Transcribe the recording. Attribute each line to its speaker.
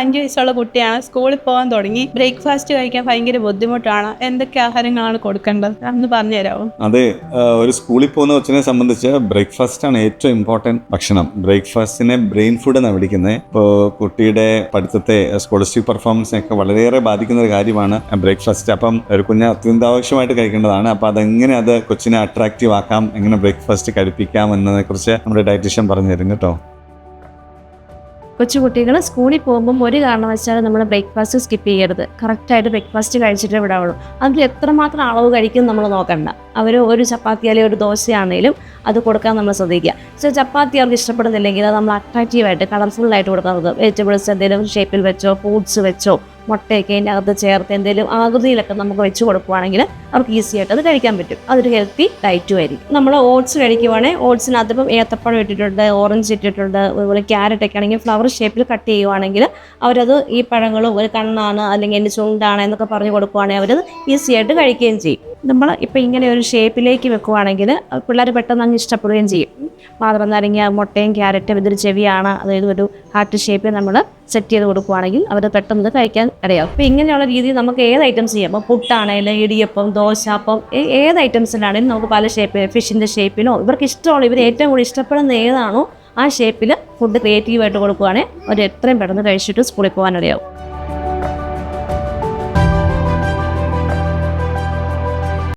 Speaker 1: അഞ്ച് വയസ്സുള്ള കുട്ടിയാണ്. സ്കൂളിൽ പോകാൻ തുടങ്ങി. ബ്രേക്ക്ഫാസ്റ്റ് കഴിക്കാൻ ഭയങ്കര ബുദ്ധിമുട്ടാണ്. എന്തൊക്കെ ആഹാരങ്ങളാണ് കൊടുക്കേണ്ടത്? അന്ന് പറഞ്ഞു തരാമോ
Speaker 2: അതെ ഒരു സ്കൂളിൽ പോകുന്ന കൊച്ചിനെ സംബന്ധിച്ച് ബ്രേക്ക്ഫാസ്റ്റ് ആണ് ഏറ്റവും ഇമ്പോർട്ടന്റ് ഭക്ഷണം. ബ്രേക്ക്ഫാസ്റ്റിനെ ബ്രെയിൻ ഫുഡ് എന്നാണ് വിളിക്കുന്നത് ഇപ്പോൾ കുട്ടിയുടെ പഠിത്തത്തെ സ്കോളർഷിപ്പ് പെർഫോമൻസിനെയൊക്കെ വളരെയേറെ ബാധിക്കുന്ന ഒരു കാര്യമാണ് ബ്രേക്ക്ഫാസ്റ്റ്. അപ്പം ഒരു കുഞ്ഞ് അത്യന്താവശ്യമായിട്ട് കഴിക്കേണ്ടതാണ്. അപ്പോൾ അതെങ്ങനെ അത് കൊച്ചിനെ അട്രാക്റ്റീവ് ആക്കാം എങ്ങനെ ബ്രേക്ക്ഫാസ്റ്റ് കഴിപ്പിക്കാം എന്നതിനെക്കുറിച്ച് നമ്മുടെ ഡയറ്റീഷ്യൻ പറഞ്ഞു തരും കേട്ടോ.
Speaker 3: കൊച്ചുകുട്ടികൾ സ്കൂളിൽ പോകുമ്പം ഒരു കാരണവശാലും നമ്മൾ ബ്രേക്ക്ഫാസ്റ്റ് സ്കിപ്പ് ചെയ്യരുത്. കറക്റ്റായിട്ട് ബ്രേക്ക്ഫാസ്റ്റ് കഴിച്ചിട്ടേ വിടാവുള്ളൂ. അതിൽ എത്രമാത്രം അളവ് കഴിക്കും നമ്മൾ നോക്കണ്ട. അവർ ഒരു ചപ്പാത്തി അല്ലെങ്കിൽ ഒരു ദോശയാണെങ്കിലും അത് കൊടുക്കാൻ നമ്മൾ ശ്രദ്ധിക്കുക. പക്ഷേ ചപ്പാത്തി അവർക്ക് ഇഷ്ടപ്പെടുന്നില്ലെങ്കിൽ അത് നമ്മൾ അട്രാക്റ്റീവായിട്ട് കളർഫുള്ളായിട്ട് കൊടുക്കുന്നത് വെജിറ്റബിൾസ് എന്തെങ്കിലും ഷേപ്പിൽ വെച്ചോ ഫ്രൂട്ട്സ് വെച്ചോ മുട്ടയൊക്കെ അതിന്റെ അകത്ത് ചേർത്ത് എന്തെങ്കിലും ആകൃതിയിലൊക്കെ നമുക്ക് വെച്ച് കൊടുക്കുവാണെങ്കിൽ അവർക്ക് ഈസി ആയിട്ട് അത് കഴിക്കാൻ പറ്റും. അതൊരു ഹെൽത്തി ഡയറ്റും ആയിരിക്കും. നമ്മൾ ഓട്സ് കഴിക്കുവാണെങ്കിൽ ഓട്സിനകത്ത് ഇപ്പം ഏത്തപ്പഴം ഇട്ടിട്ടുണ്ട് ഓറഞ്ച് ഇട്ടിട്ടുണ്ട് അതുപോലെ ക്യാരറ്റ് ഒക്കെ ആണെങ്കിൽ ഫ്ലവർ ഷേപ്പിൽ കട്ട് ചെയ്യുവാണെങ്കിൽ അവരത് ഈ പഴങ്ങളും ഒരു കണ്ണാണ് അല്ലെങ്കിൽ എന്റെ ചുണ്ടാണ് എന്നൊക്കെ പറഞ്ഞു കൊടുക്കുവാണെങ്കിൽ അവരത് ഈസി ആയിട്ട് കഴിക്കുകയും ചെയ്യും. നമ്മൾ ഇപ്പം ഇങ്ങനെ ഒരു ഷേപ്പിലേക്ക് വെക്കുവാണെങ്കിൽ പിള്ളേർ പെട്ടെന്ന് അങ്ങ് ഇഷ്ടപ്പെടുകയും ചെയ്യും. മാതളം നാരങ്ങ മുട്ടയും ക്യാരറ്റും ഇതൊരു ചെവിയാണ്. അതായത് ഒരു ഹാർട്ട് ഷേപ്പ് നമ്മൾ സെറ്റ് ചെയ്ത് കൊടുക്കുവാണെങ്കിൽ അവർ പെട്ടെന്ന് കഴിക്കാൻ ഇടയാവും. അപ്പോൾ ഇങ്ങനെയുള്ള രീതിയിൽ നമുക്ക് ഏത് ഐറ്റംസ് ചെയ്യാം? അപ്പോൾ പുട്ടാണെങ്കിലും ഇടിയപ്പം ദോശ അപ്പം ഏത് ഐറ്റംസിലാണെങ്കിലും നമുക്ക് പല ഷേപ്പിൽ ഫിഷിന്റെ ഷേപ്പിലോ ഇവർക്ക് ഇഷ്ടമുള്ള ഇവർ ഏറ്റവും കൂടുതൽ ഇഷ്ടപ്പെടുന്ന ഏതാണോ ആ ഷേപ്പിൽ ഫുഡ് ക്രിയേറ്റീവായിട്ട് കൊടുക്കുവാണെങ്കിൽ അവർ എത്രയും പെട്ടെന്ന് കഴിച്ചിട്ട് സ്കൂളിൽ പോകാനിടയാവും